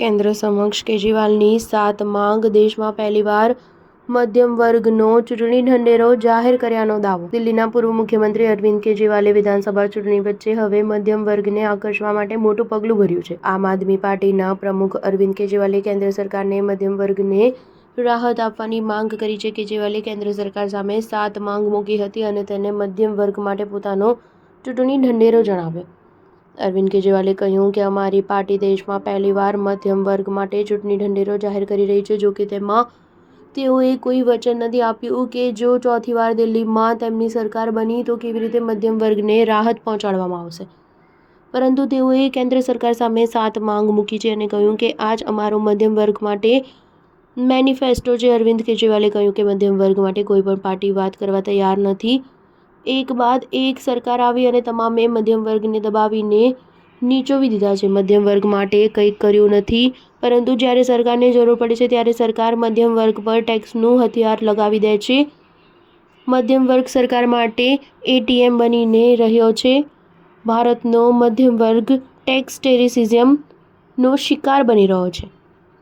કેન્દ્ર સમક્ષ કેજરીવાલની સાત માંગ દેશમાં પહેલીવાર મધ્યમ વર્ગનો ચૂંટણી ઢંઢેરો જાહેર કર્યાનો દાવો. દિલ્હીના પૂર્વ મુખ્યમંત્રી અરવિંદ કેજરીવાલે વિધાનસભા ચૂંટણી વચ્ચે હવે મધ્યમ વર્ગને આકર્ષવા માટે મોટું પગલું ભર્યું છે. આમ આદમી પાર્ટીના પ્રમુખ અરવિંદ કેજરીવાલે કેન્દ્ર સરકારને મધ્યમ વર્ગને રાહત આપવાની માંગ કરી છે. કેજરીવાલે કેન્દ્ર સરકાર સામે સાત માંગ મૂકી હતી અને તેને મધ્યમ વર્ગ માટે પોતાનો ચૂંટણી ઢંઢેરો જણાવ્યો. અરવિંદ કેજરીવાલે કહ્યું કે અમારી પાર્ટી દેશમાં પહેલીવાર મધ્યમ વર્ગ માટે ચૂંટણી ઢંઢેરો જાહેર કરી રહી છે. જો કે તેમાં તેઓએ કોઈ વચન નથી આપ્યું કે જો ચોથી વાર દિલ્હીમાં તેમની સરકાર બની તો કેવી રીતે મધ્યમ વર્ગને રાહત પહોંચાડવામાં આવશે? પરંતુ તેઓએ કેન્દ્ર સરકાર સામે સાત માંગ મૂકી છે અને કહ્યું કે આ જ અમારો મધ્યમ વર્ગ માટે મેનિફેસ્ટો છે. અરવિંદ કેજરીવાલે કહ્યું કે મધ્યમ વર્ગ માટે કોઈ પણ પાર્ટી વાત કરવા તૈયાર નથી. એક બાદ એક સરકાર આવી અને તમામે મધ્યમ વર્ગને દબાવીને નીચોવી દીધા છે. મધ્યમ વર્ગ માટે કંઈક કર્યું નથી, પરંતુ જ્યારે સરકારને જરૂર પડે છે, ત્યારે સરકાર મધ્યમ વર્ગ પર ટેક્સનું હથિયાર લગાવી દે છે. મધ્યમ વર્ગ સરકાર માટે એટીએમ બનીને રહ્યો છે. ભારતનો મધ્યમ વર્ગ ટેક્સ ટેરિસિઝમનો શિકાર બની રહ્યો છે.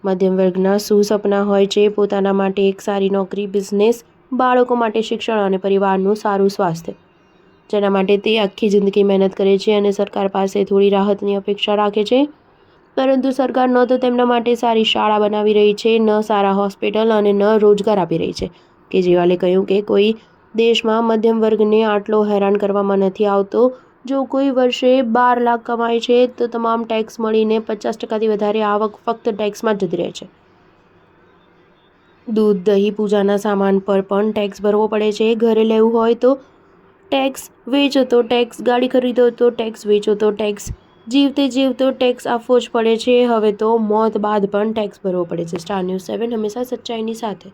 મધ્યમ વર્ગના શું સપના હોય છે, પોતાના માટે એક સારી નોકરી, બિઝનેસ બાળકો માટે શિક્ષણ અને પરિવારનું સારું સ્વાસ્થ્ય. જેના માટે તે આખી જિંદગી મહેનત કરે છે અને સરકાર પાસે થોડી રાહતની અપેક્ષા રાખે છે. પરંતુ સરકાર ન તો તેમના માટે સારી શાળા બનાવી રહી છે, ન સારા હોસ્પિટલ અને ન રોજગાર આપી રહી છે. કેજરીવાલે કહ્યું કે કોઈ દેશમાં મધ્યમ વર્ગને આટલો હેરાન કરવામાં નથી આવતો. જો કોઈ વર્ષે બાર લાખ કમાય છે, તો તમામ ટેક્સ મળીને પચાસ ટકાથી વધારે આવક ફક્ત ટેક્સમાં જ જતી રહે છે. દૂધ, દહીં પૂજાના સામાન પર પણ ટેક્સ ભરવો પડે છે. ઘરે લેવું હોય તો ટેક્સ વેચો તો ટેક્સ ગાડી ખરીદો તો ટેક્સ વેચો તો ટેક્સ જીવતે જીવતો ટેક્સ આપવો જ પડે છે. હવે તો મોત બાદ પણ ટેક્સ ભરવો પડે છે. સ્ટાર ન્યૂઝ સેવન હંમેશા સચ્ચાઈની સાથે.